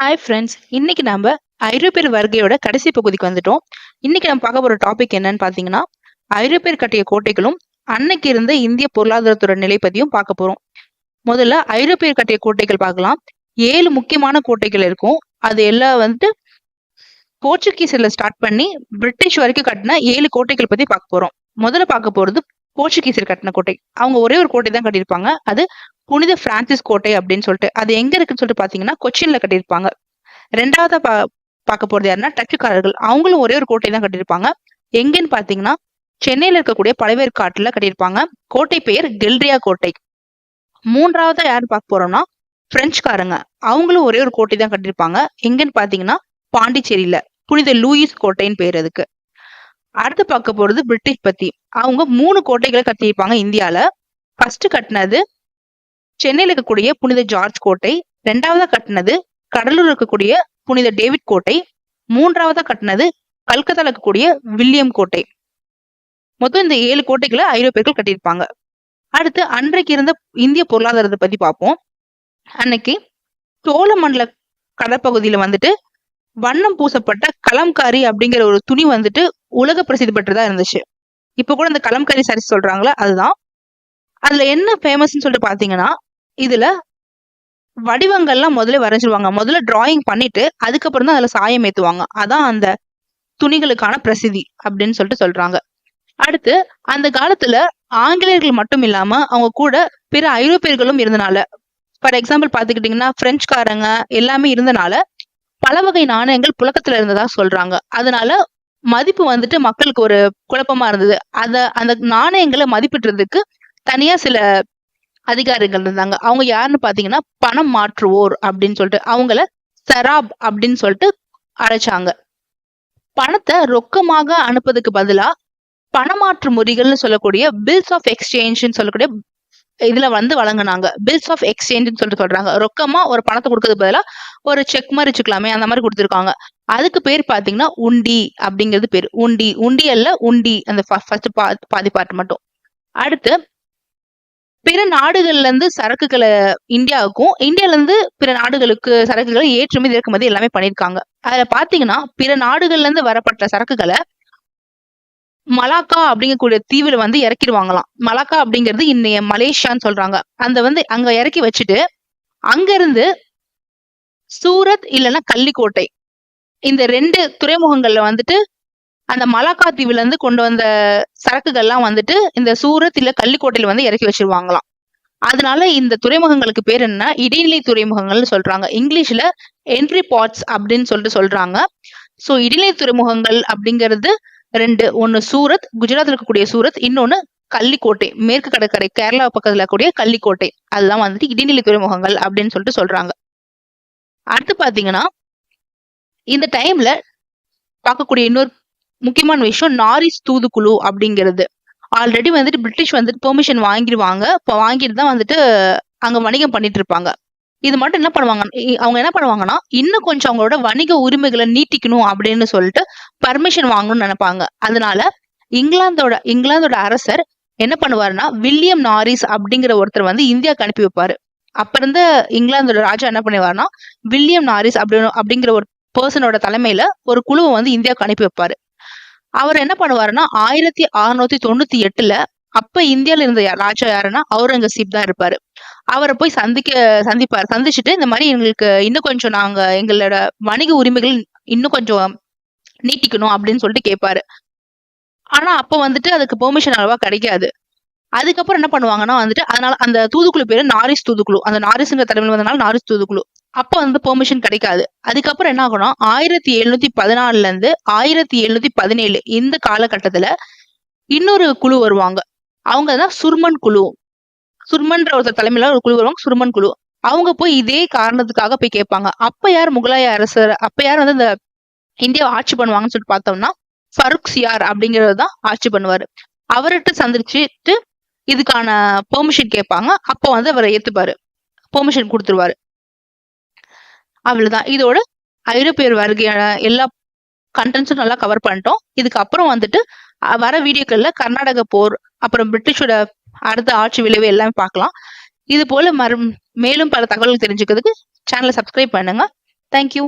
Hi friends இன்னைக்கு நம்ம ஐரோப்பியர் வருகையோட கடைசி பகுதிக்கு வந்துட்டோம். இன்னைக்கு நம்ம பார்க்க போற டாபிக் என்னன்னு பார்த்தீங்கன்னா ஐரோப்பியர் கட்டிய கோட்டைகளும் அன்னைக்கு இருந்த இந்திய பொருளாதாரத்தோட நிலை பதியும் பார்க்க போறோம். முதல்ல ஐரோப்பியர் கட்டிய கோட்டைகள் பார்க்கலாம். ஏழு முக்கியமான கோட்டைகள் இருக்கும். அது எல்லாம் வந்துட்டு போர்ச்சுகீஸ்ல ஸ்டார்ட் பண்ணி பிரிட்டிஷ் வரைக்கும் கட்டின ஏழு கோட்டைகள் பத்தி பார்க்க போறோம். முதல்ல பார்க்க போறது போர்ச்சுகீசர் கட்டின கோட்டை. அவங்க ஒரே ஒரு கோட்டை தான் கட்டியிருப்பாங்க. அது புனித பிரான்சிஸ் கோட்டை அப்படின்னு சொல்லிட்டு அது எங்க இருக்குன்னு சொல்லிட்டு பாத்தீங்கன்னா கொச்சின்ல கட்டியிருப்பாங்க. ரெண்டாவதா பா பார்க்க போறது யாருன்னா டச்சுக்காரர்கள். அவங்களும் ஒரே ஒரு கோட்டை தான் கட்டியிருப்பாங்க. எங்கன்னு பாத்தீங்கன்னா சென்னையில இருக்கக்கூடிய பழவேறு காட்டுல கட்டியிருப்பாங்க. கோட்டை பெயர் கெல்ரியா கோட்டை. மூன்றாவதா யாரு பார்க்க போறோம்னா பிரெஞ்சுக்காரங்க. அவங்களும் ஒரே ஒரு கோட்டை தான் கட்டியிருப்பாங்க. எங்கன்னு பாத்தீங்கன்னா பாண்டிச்சேரியில. புனித லூயிஸ் கோட்டைன்னு பேர் அதுக்கு. அடுத்து பார்க்க போறது பிரிட்டிஷ் பத்தி. அவங்க மூணு கோட்டைகளை கட்டியிருப்பாங்க இந்தியால. ஃபர்ஸ்ட் கட்டினது சென்னையில் இருக்கக்கூடிய புனித ஜார்ஜ் கோட்டை. ரெண்டாவதா கட்டினது கடலூர் இருக்கக்கூடிய புனித டேவிட் கோட்டை. மூன்றாவதா கட்டினது கல்கத்தால இருக்கக்கூடிய வில்லியம் கோட்டை. மொத்தம் இந்த ஏழு கோட்டைகளை ஐரோப்பியர்கள் கட்டியிருப்பாங்க. அடுத்து அன்றைக்கு இருந்த இந்திய பொருளாதாரத்தை பத்தி பார்ப்போம். அன்னைக்கு சோழமண்டல கடற்பகுதியில வந்துட்டு வண்ணம் பூசப்பட்ட கலம்காரி அப்படிங்கிற ஒரு துணி வந்துட்டு உலக பிரசித்தி பெற்றதா இருந்துச்சு. இப்போ கூட இந்த கலம்கரி சாரி சொல்றாங்களா அதுதான். அதுல என்ன ஃபேமஸ்ன்னு சொல்லிட்டு பாத்தீங்கன்னா இதுல வடிவங்கள்லாம் முதல்ல வரைஞ்சிருவாங்க. முதல்ல டிராயிங் பண்ணிட்டு அதுக்கப்புறம் தான் அதுல சாயம் ஏத்துவாங்க. அதான் அந்த துணிகளுக்கான பிரசித்தி அப்படின்னு சொல்லிட்டு சொல்றாங்க. அடுத்து அந்த காலத்துல ஆங்கிலேயர்கள் மட்டும் இல்லாம அவங்க கூட பிற ஐரோப்பியர்களும் இருந்தனால ஃபார் எக்ஸாம்பிள் பாத்துக்கிட்டீங்கன்னா பிரெஞ்சுக்காரங்க எல்லாமே இருந்தனால பல வகை நாணயங்கள் புழக்கத்துல இருந்ததா சொல்றாங்க. அதனால மதிப்பு வந்துட்டு மக்களுக்கு ஒரு குழப்பமா இருந்தது. அத அந்த நாணயங்களை மதிப்பிடுறதுக்கு தனியா சில அதிகாரிகள் இருந்தாங்க. அவங்க யாருன்னு பாத்தீங்கன்னா பணம் மாற்றுவோர் அப்படின்னு சொல்லிட்டு அவங்கள சராப் அப்படின்னு சொல்லிட்டு அழைச்சாங்க. பணத்தை ரொக்கமாக அனுப்புறதுக்கு பதிலா பணமாற்று முறைகள்னு சொல்லக்கூடிய பில்ஸ் ஆஃப் எக்ஸ்சேஞ்ச்னு சொல்லக்கூடிய இதுல வந்து வழங்கினாங்க. பில்ஸ் ஆஃப் எக்ஸ்சேஞ்சுன்னு சொல்லிட்டு சொல்றாங்க. ரொக்கமா ஒரு பணத்தை கொடுக்கறது பதிலா ஒரு செக் மாதிரி வச்சுக்கலாமே அந்த மாதிரி கொடுத்துருக்காங்க. அதுக்கு பேர் பாத்தீங்கன்னா உண்டி அப்படிங்கிறது பேர். உண்டி உண்டியல்ல உண்டி. அந்த ஃபர்ஸ்ட் பாதி பாட்டு மட்டும். அடுத்து பிற நாடுகள்ல இருந்து சரக்குகளை இந்தியாவுக்கும் இந்தியால இருந்து பிற நாடுகளுக்கு சரக்குகளை ஏற்றுமதி இறக்குமதி எல்லாமே பண்ணிருக்காங்க அதுல பாத்தீங்கன்னா பிற நாடுகள்ல இருந்து வரப்பட்ட சரக்குகளை மலாக்கா அப்படிங்கக்கூடிய தீவுல வந்து இறக்கிடுவாங்களாம். மலாக்கா அப்படிங்கிறது இன்னைய மலேசியான்னு சொல்றாங்க. அந்த வந்து அங்க இறக்கி வச்சுட்டு அங்க இருந்து சூரத் இல்லைன்னா கள்ளிக்கோட்டை. இந்த ரெண்டு துறைமுகங்கள்ல வந்துட்டு அந்த மலாக்கா தீவுல இருந்து கொண்டு வந்த சரக்குகள்லாம் வந்துட்டு இந்த சூரத் இல்ல கள்ளிக்கோட்டையில வந்து இறக்கி வச்சிருவாங்களாம். அதனால இந்த துறைமுகங்களுக்கு பேர் என்ன இடைநிலை துறைமுகங்கள்னு சொல்றாங்க. இங்கிலீஷ்ல என்ட்ரி பாட்ஸ் அப்படின்னு சொல்லிட்டு சொல்றாங்க. சோ இடைநிலை துறைமுகங்கள் அப்படிங்கிறது ரெண்டு ஒன்னு சூரத் குஜராத்ல இருக்கக்கூடிய சூரத் இன்னொன்னு கள்ளிக்கோட்டை மேற்கு கடற்கரை கேரளா பக்கத்துல கூடிய கள்ளிக்கோட்டை. அதுதான் வந்துட்டு இடைநிலை துறைமுகங்கள் அப்படின்னு சொல்லிட்டு சொல்றாங்க. அடுத்து பாத்தீங்கன்னா இந்த டைம்ல பார்க்கக்கூடிய இன்னொரு முக்கியமான விஷயம் நாரிஸ் தூதுக்குழு அப்படிங்கிறது. ஆல்ரெடி வந்துட்டு பிரிட்டிஷ் வந்துட்டு பெர்மிஷன் வாங்கிடுவாங்க. இப்போ வாங்கிட்டு தான் வந்துட்டு அங்க வணிகம் பண்ணிட்டு இருப்பாங்க. இது மட்டும் என்ன பண்ணுவாங்க அவங்க என்ன பண்ணுவாங்கன்னா இன்னும் கொஞ்சம் அவங்களோட வணிக உரிமைகளை நீட்டிக்கணும் அப்படின்னு சொல்லிட்டு பர்மிஷன் வாங்கணும்னு நினைப்பாங்க. அதனால இங்கிலாந்தோட இங்கிலாந்தோட அரசர் என்ன பண்ணுவாருன்னா வில்லியம் நாரிஸ் அப்படிங்கிற ஒருத்தர் வந்து இந்தியாவுக்கு அனுப்பி வைப்பாரு. அப்ப இருந்த இங்கிலாந்தோட ராஜா என்ன பண்ணுவாருன்னா வில்லியம் நாரிஸ் அப்படின்னு அப்படிங்கிற ஒரு பர்சனோட தலைமையில ஒரு குழுவை வந்து இந்தியாவுக்கு அனுப்பி வைப்பாரு. அவர் என்ன பண்ணுவாருன்னா ஆயிரத்தி அறுநூத்தி தொண்ணூத்தி எட்டுல அப்ப இந்தியால இருந்த ராஜா யாருன்னா அவுரங்கசீப் தான் இருப்பாரு. அவரை போய் சந்திக்க சந்திப்பார். சந்திச்சுட்டு இந்த மாதிரி எங்களுக்கு இன்னும் கொஞ்சம் நாங்க எங்களோட வணிக உரிமைகள் இன்னும் கொஞ்சம் நீட்டிக்கணும் அப்படின்னு சொல்லிட்டு கேட்பாரு. ஆனா அப்ப வந்துட்டு அதுக்கு பெர்மிஷன் அளவா கிடைக்காது. அதுக்கப்புறம் என்ன பண்ணுவாங்கன்னா வந்துட்டு அதனால அந்த தூதுக்குழு பேரு நாரிஸ் தூதுக்குழு. அந்த நாரிஸ்ங்கிற தலைமையில் வந்தனால நாரிஸ் தூதுக்குழு. அப்ப வந்து பெர்மிஷன் கிடைக்காது. அதுக்கப்புறம் என்ன ஆகணும் ஆயிரத்தி எழுநூத்தி பதினாலுல இருந்து ஆயிரத்தி எழுநூத்தி பதினேழு இந்த காலகட்டத்துல இன்னொரு குழு வருவாங்க. அவங்க தான் சுர்மன் குழு. சுர்மன்ற ஒருத்தர் தலைமையில ஒரு குழு வருவாங்க சுர்மன் குழு. அவங்க போய் இதே காரணத்துக்காக போய் கேட்பாங்க. அப்ப யார் முகலாய அரசர்? அப்ப யார் வந்து இந்த இந்தியாவை ஆட்சி பண்ணுவாங்கன்னு சொல்லிட்டு பார்த்தோம்னா ஃபருக் சியார் அப்படிங்கறது தான் ஆட்சி பண்ணுவாரு. அவர்கிட்ட சந்திச்சுட்டு இதுக்கான பெர்மிஷன் கேட்பாங்க. அப்போ வந்து அவரை ஏத்துப்பாரு. பெர்மிஷன் கொடுத்துருவாரு. அவ்வளவுதான். இதோட ஐரோப்பியர் வருகையான எல்லா கண்டென்ட்ஸும் நல்லா கவர் பண்ணிட்டோம். இதுக்கப்புறம் வந்துட்டு வர வீடியோக்கள்ல கர்நாடக போர் அப்புறம் பிரிட்டிஷோட அடுத்த ஆட்சி விளைவு எல்லாமே பார்க்கலாம். இது போல மறு மேலும் பல தகவல்கள் தெரிஞ்சுக்கிறதுக்கு சேனலை சப்ஸ்கிரைப் பண்ணுங்க. தேங்க்யூ